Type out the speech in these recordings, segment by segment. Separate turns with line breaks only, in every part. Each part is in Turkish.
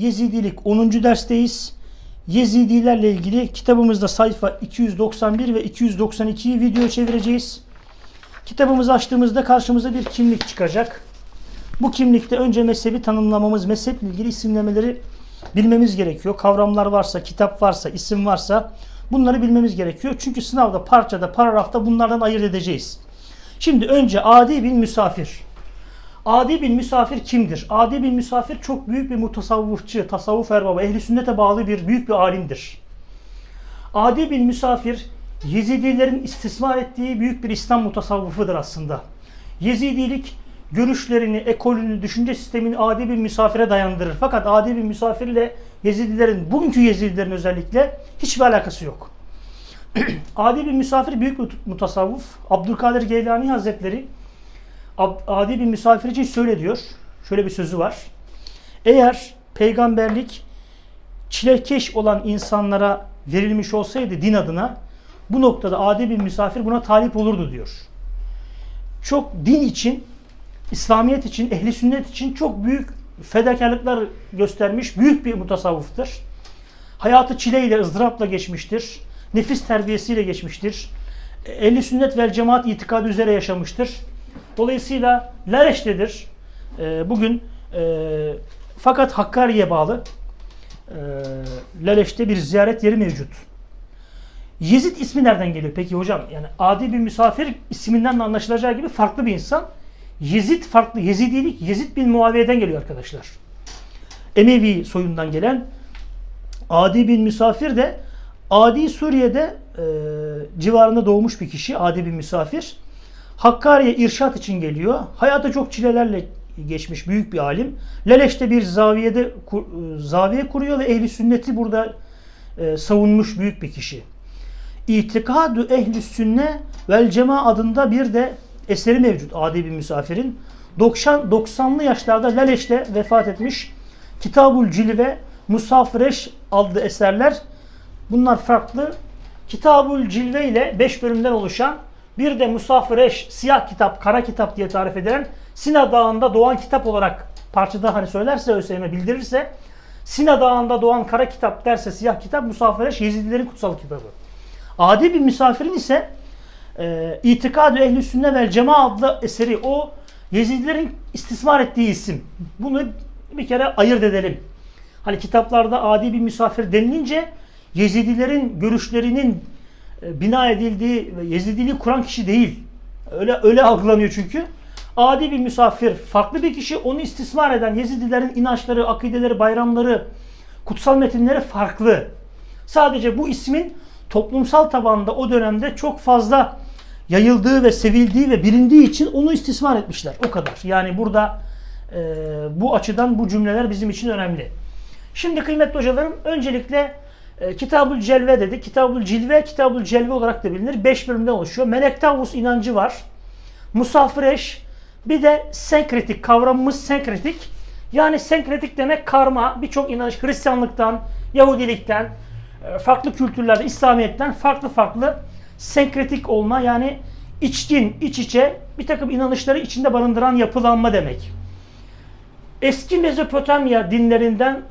Yezidilik 10. dersteyiz. Yezidilerle ilgili kitabımızda sayfa 291 ve 292'yi video çevireceğiz. Kitabımızı açtığımızda karşımıza bir kimlik çıkacak. Bu kimlikte önce mezhebi tanımlamamız, mezheple ilgili isimlemeleri bilmemiz gerekiyor. Kavramlar varsa, kitap varsa, isim varsa bunları bilmemiz gerekiyor. Çünkü sınavda, parçada, paragrafta bunlardan ayırt edeceğiz. Şimdi önce adi bin misafir. Adi bin misafir kimdir? Adi bin misafir çok büyük bir mutasavvıfçı, tasavvuf erbabı, ehli sünnete bağlı bir büyük bir alimdir. Adi bin misafir Yezidilerin istismar ettiği büyük bir İslam mutasavvıfıdır aslında. Yezidilik görüşlerini, ekolünü, düşünce sistemini adi bir misafire dayandırır. Fakat adi bir misafirle Yezidilerin, bugünkü Yezidilerin özellikle hiçbir alakası yok. adi bir misafir büyük bir mutasavvuf. Abdülkadir Geylani Hazretleri adi bir misafir için şöyle diyor. Şöyle bir sözü var. Eğer peygamberlik çilekeş olan insanlara verilmiş olsaydı din adına bu noktada adi bir misafir buna talip olurdu diyor. Çok din için, İslamiyet için, ehli sünnet için çok büyük fedakarlıklar göstermiş büyük bir mutasavvıftır. Hayatı çileyle, ızdırapla geçmiştir. Nefis terbiyesiyle geçmiştir. Ehli sünnet vel cemaat itikadı üzere yaşamıştır. Dolayısıyla Lereş'tedir. Ee, bugün e, fakat Hakkari'ye bağlı e, Laleş'te bir ziyaret yeri mevcut. Yezid ismi nereden geliyor peki hocam? Yani adi bir misafir isminden de anlaşılacağı gibi farklı bir insan. Yezid farklı. Yezidilik Yezid bin Muaviye'den geliyor arkadaşlar. Emevi soyundan gelen adi bin misafir de Adi Suriye'de e, civarında doğmuş bir kişi. Adi bir misafir. Hakkari'ye irşat için geliyor. Hayata çok çilelerle geçmiş büyük bir alim. Leleş'te bir zaviyede kur- e, zaviye kuruyor ve ehli sünneti burada e, savunmuş büyük bir kişi. İtikadu ehli sünne vel cema adında bir de eseri mevcut adi bir misafirin. 90 90'lı yaşlarda Laleş'te vefat etmiş. Kitabul Cilve, Musafreş adlı eserler. Bunlar farklı. Kitabul Cilve ile 5 bölümden oluşan bir de Musafreş, siyah kitap, kara kitap diye tarif edilen Sina Dağı'nda doğan kitap olarak parçada hani söylerse ÖSYM bildirirse Sina Dağı'nda doğan kara kitap derse siyah kitap Musafreş Yezidilerin kutsal kitabı. Adi bir misafirin ise e, İtikad-ı Ehl-i Sünne vel Cema adlı eseri o Yezidilerin istismar ettiği isim. Bunu bir kere ayırt edelim. Hani kitaplarda adi bir misafir denilince Yezidilerin görüşlerinin bina edildiği ve Yezidiliği kuran kişi değil. Öyle öyle algılanıyor çünkü. Adi bir misafir, farklı bir kişi onu istismar eden Yezidilerin inançları, akideleri, bayramları, kutsal metinleri farklı. Sadece bu ismin toplumsal tabanda o dönemde çok fazla yayıldığı ve sevildiği ve bilindiği için onu istismar etmişler. O kadar. Yani burada e, bu açıdan bu cümleler bizim için önemli. Şimdi kıymetli hocalarım öncelikle e, Kitabül Celve dedi. Kitabül Cilve, Kitabül Celve olarak da bilinir. 5 bölümden oluşuyor. Melek Tavus inancı var. Musafreş, bir de senkretik kavramımız senkretik. Yani senkretik demek karma. Birçok inanç Hristiyanlıktan, Yahudilikten, e, farklı kültürlerde, İslamiyet'ten farklı farklı senkretik olma yani içkin, iç içe bir takım inanışları içinde barındıran yapılanma demek. Eski Mezopotamya dinlerinden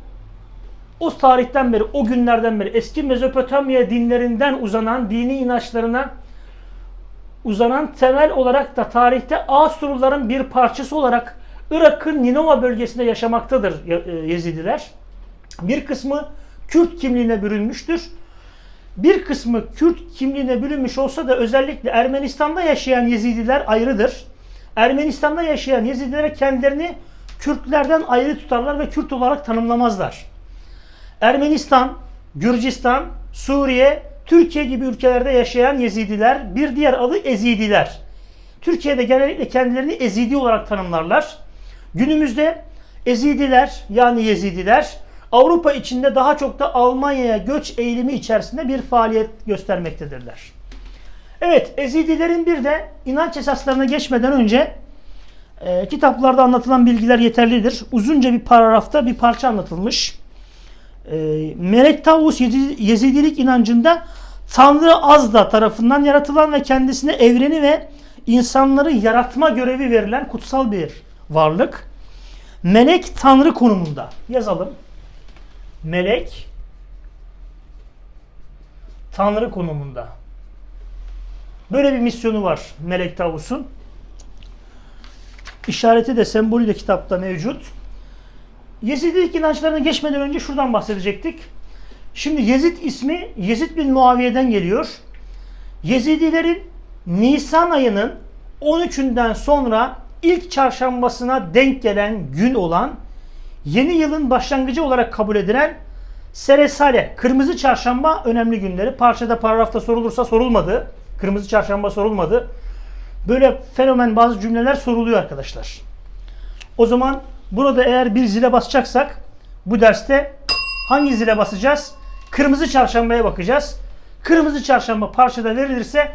o tarihten beri, o günlerden beri eski Mezopotamya dinlerinden uzanan dini inançlarına uzanan temel olarak da tarihte Asurluların bir parçası olarak Irak'ın Ninova bölgesinde yaşamaktadır Ye- Yezidiler. Bir kısmı Kürt kimliğine bürünmüştür. Bir kısmı Kürt kimliğine bürünmüş olsa da özellikle Ermenistan'da yaşayan Yezidiler ayrıdır. Ermenistan'da yaşayan Yezidilere kendilerini Kürtlerden ayrı tutarlar ve Kürt olarak tanımlamazlar. Ermenistan, Gürcistan, Suriye, Türkiye gibi ülkelerde yaşayan Yezidiler, bir diğer adı Ezidiler. Türkiye'de genellikle kendilerini Ezidi olarak tanımlarlar. Günümüzde Ezidiler yani Yezidiler Avrupa içinde daha çok da Almanya'ya göç eğilimi içerisinde bir faaliyet göstermektedirler. Evet, Ezidilerin bir de inanç esaslarına geçmeden önce e, kitaplarda anlatılan bilgiler yeterlidir. Uzunca bir paragrafta bir parça anlatılmış. E, Melek Tavus Yezi- Yezidilik inancında Tanrı Azda tarafından yaratılan ve kendisine evreni ve insanları yaratma görevi verilen kutsal bir varlık. Melek Tanrı konumunda yazalım. melek, tanrı konumunda. Böyle bir misyonu var Melek Tavus'un. İşareti de sembolü de kitapta mevcut. Yezidilik inançlarına geçmeden önce şuradan bahsedecektik. Şimdi Yezid ismi Yezid bin Muaviye'den geliyor. Yezidilerin Nisan ayının 13'ünden sonra ilk çarşambasına denk gelen gün olan yeni yılın başlangıcı olarak kabul edilen Seresale, Kırmızı Çarşamba önemli günleri. Parçada paragrafta sorulursa sorulmadı. Kırmızı Çarşamba sorulmadı. Böyle fenomen bazı cümleler soruluyor arkadaşlar. O zaman burada eğer bir zile basacaksak bu derste hangi zile basacağız? Kırmızı çarşambaya bakacağız. Kırmızı çarşamba parçada verilirse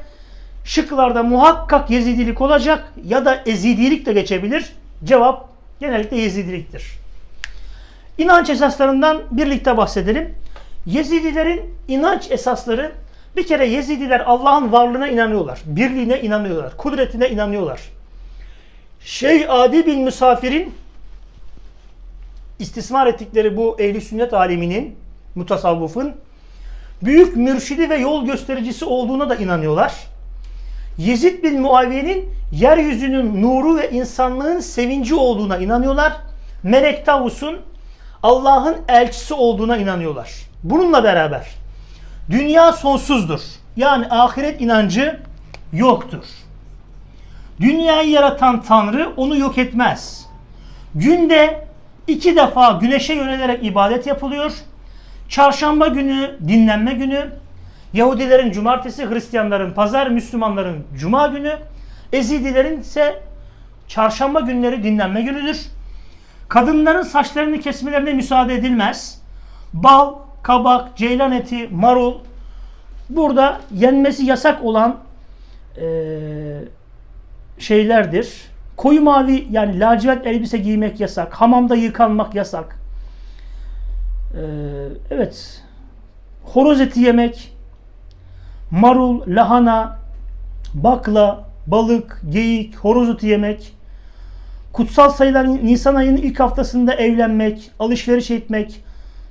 şıklarda muhakkak Yezidilik olacak ya da Ezidilik de geçebilir. Cevap genellikle Yezidiliktir. İnanç esaslarından birlikte bahsedelim. Yezidilerin inanç esasları bir kere Yezidiler Allah'ın varlığına inanıyorlar. Birliğine inanıyorlar. Kudretine inanıyorlar. Şeyh Adi bin Müsafir'in istismar ettikleri bu ehli sünnet aleminin, mutasavvıfın büyük mürşidi ve yol göstericisi olduğuna da inanıyorlar. Yezid bin Muaviye'nin yeryüzünün nuru ve insanlığın sevinci olduğuna inanıyorlar. Melek Tavus'un Allah'ın elçisi olduğuna inanıyorlar. Bununla beraber dünya sonsuzdur. Yani ahiret inancı yoktur. Dünyayı yaratan Tanrı onu yok etmez. Günde iki defa güneşe yönelerek ibadet yapılıyor. Çarşamba günü dinlenme günü, Yahudilerin cumartesi, Hristiyanların pazar, Müslümanların cuma günü, Ezidilerin ise çarşamba günleri dinlenme günüdür. Kadınların saçlarını kesmelerine müsaade edilmez. Bal, kabak, ceylan eti, marul burada yenmesi yasak olan eee, şeylerdir. Koyu mavi yani lacivert elbise giymek yasak. Hamamda yıkanmak yasak. Ee, evet. Horoz eti yemek, marul, lahana, bakla, balık, geyik, horoz eti yemek, kutsal sayılan Nisan ayının ilk haftasında evlenmek, alışveriş etmek,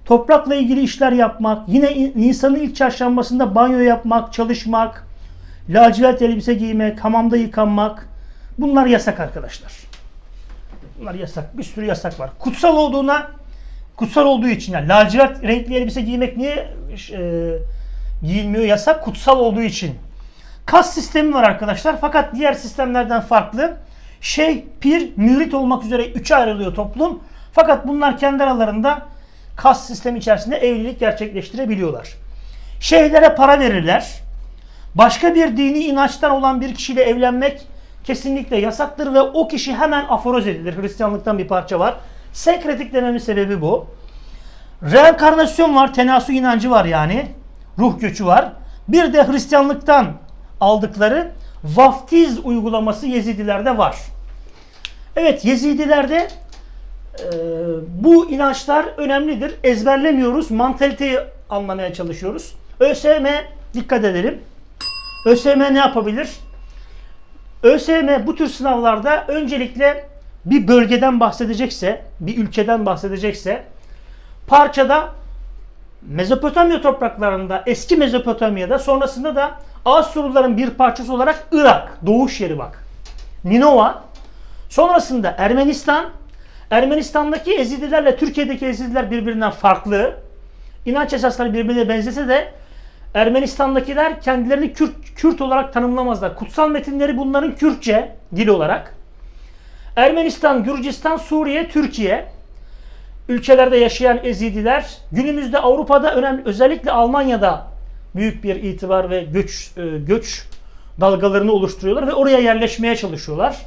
toprakla ilgili işler yapmak, yine Nisan'ın ilk çarşambasında banyo yapmak, çalışmak, lacivert elbise giymek, hamamda yıkanmak, bunlar yasak arkadaşlar. Bunlar yasak. Bir sürü yasak var. Kutsal olduğuna kutsal olduğu için yani lacivert renkli elbise giymek niye e, giyilmiyor yasak? Kutsal olduğu için. Kas sistemi var arkadaşlar. Fakat diğer sistemlerden farklı. Şey, pir, mürit olmak üzere üçe ayrılıyor toplum. Fakat bunlar kendi aralarında kas sistemi içerisinde evlilik gerçekleştirebiliyorlar. Şeyhlere para verirler. Başka bir dini inançtan olan bir kişiyle evlenmek kesinlikle yasaktır ve o kişi hemen aforoz edilir. Hristiyanlıktan bir parça var. Senkretik dememin sebebi bu. Reenkarnasyon var, tenasu inancı var yani. Ruh göçü var. Bir de Hristiyanlıktan aldıkları vaftiz uygulaması Yezidilerde var. Evet Yezidilerde e, bu inançlar önemlidir. Ezberlemiyoruz. Mantaliteyi anlamaya çalışıyoruz. ÖSYM dikkat edelim. ÖSYM ne yapabilir? ÖSYM bu tür sınavlarda öncelikle bir bölgeden bahsedecekse, bir ülkeden bahsedecekse parçada Mezopotamya topraklarında, eski Mezopotamya'da sonrasında da Asurluların bir parçası olarak Irak, doğuş yeri bak. Ninova, sonrasında Ermenistan, Ermenistan'daki Ezidilerle Türkiye'deki Ezidiler birbirinden farklı. İnanç esasları birbirine benzese de Ermenistan'dakiler kendilerini Kürt, Kürt olarak tanımlamazlar. Kutsal metinleri bunların Kürtçe dil olarak. Ermenistan, Gürcistan, Suriye, Türkiye ülkelerde yaşayan Ezidiler günümüzde Avrupa'da önemli özellikle Almanya'da büyük bir itibar ve göç e, göç dalgalarını oluşturuyorlar ve oraya yerleşmeye çalışıyorlar.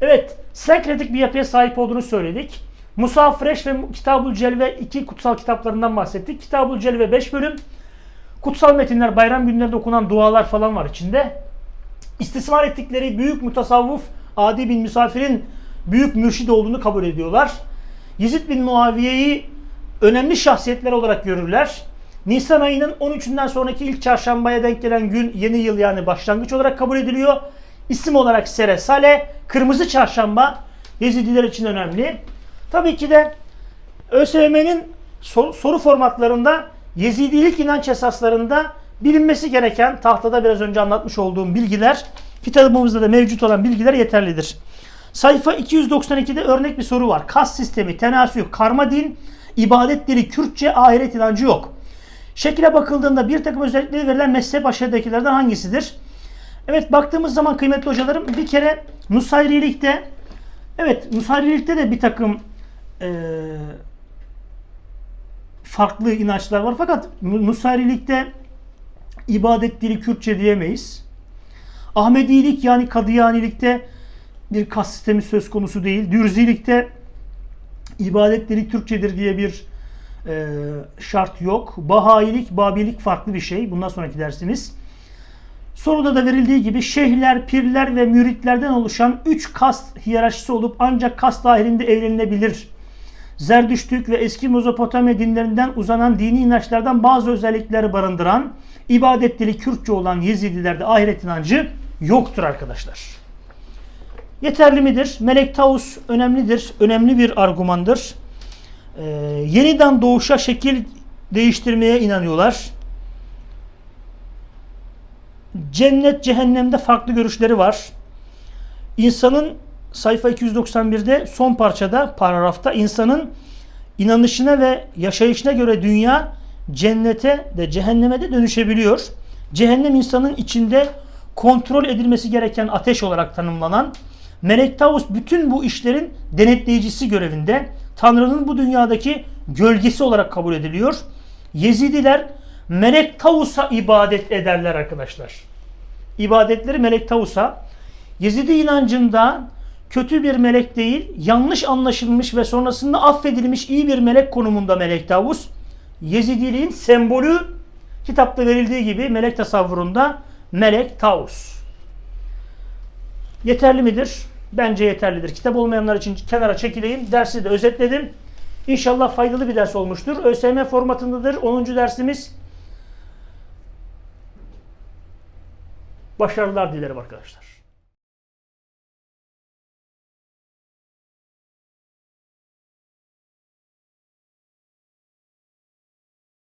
Evet, senkretik bir yapıya sahip olduğunu söyledik. Musa Fresh ve Kitabul Celve iki kutsal kitaplarından bahsettik. Kitabul Celve 5 bölüm. Kutsal metinler, bayram günlerinde okunan dualar falan var içinde. İstismar ettikleri büyük mutasavvuf Adi bin Misafir'in büyük mürşid olduğunu kabul ediyorlar. Yezid bin Muaviye'yi önemli şahsiyetler olarak görürler. Nisan ayının 13'ünden sonraki ilk çarşambaya denk gelen gün yeni yıl yani başlangıç olarak kabul ediliyor. İsim olarak Sere Sale, Kırmızı Çarşamba Yezidiler için önemli. Tabii ki de ÖSYM'nin Sor- soru formatlarında Yezidilik inanç esaslarında bilinmesi gereken tahtada biraz önce anlatmış olduğum bilgiler kitabımızda da mevcut olan bilgiler yeterlidir. Sayfa 292'de örnek bir soru var. Kas sistemi, tenasüh, karma din, ibadetleri, Kürtçe, ahiret inancı yok. Şekile bakıldığında bir takım özellikleri verilen mezhep aşağıdakilerden hangisidir? Evet baktığımız zaman kıymetli hocalarım bir kere Nusayrilikte evet Nusayrilikte de bir takım eee farklı inançlar var fakat Nusayrilikte ibadet dili Kürtçe diyemeyiz. Ahmedilik yani Kadıyanilikte bir kas sistemi söz konusu değil. Dürzilikte ibadet dili Türkçedir diye bir e, şart yok. Bahayilik, Babilik farklı bir şey. Bundan sonraki dersimiz. Soruda da verildiği gibi şeyhler, pirler ve müritlerden oluşan 3 kast hiyerarşisi olup ancak kast dahilinde evlenilebilir. Zerdüştük ve eski Mezopotamya dinlerinden uzanan dini inançlardan bazı özellikleri barındıran ibadet dili Kürtçe olan Yezidilerde ahiret inancı yoktur arkadaşlar. Yeterli midir? Melek Taus önemlidir. Önemli bir argümandır. Ee, yeniden doğuşa şekil değiştirmeye inanıyorlar. Cennet cehennemde farklı görüşleri var. İnsanın sayfa 291'de son parçada paragrafta insanın inanışına ve yaşayışına göre dünya cennete de cehenneme de dönüşebiliyor. Cehennem insanın içinde kontrol edilmesi gereken ateş olarak tanımlanan Melek Tavus bütün bu işlerin denetleyicisi görevinde. Tanrı'nın bu dünyadaki gölgesi olarak kabul ediliyor. Yezidiler Melek Tavus'a ibadet ederler arkadaşlar. İbadetleri Melek Tavus'a. Yezidi inancında kötü bir melek değil, yanlış anlaşılmış ve sonrasında affedilmiş iyi bir melek konumunda Melek Tavus. Yezidiliğin sembolü kitapta verildiği gibi melek tasavvurunda Melek Tavus. Yeterli midir? Bence yeterlidir. Kitap olmayanlar için kenara çekileyim. Dersi de özetledim. İnşallah faydalı bir ders olmuştur. ÖSYM formatındadır. 10. dersimiz. Başarılar dilerim arkadaşlar.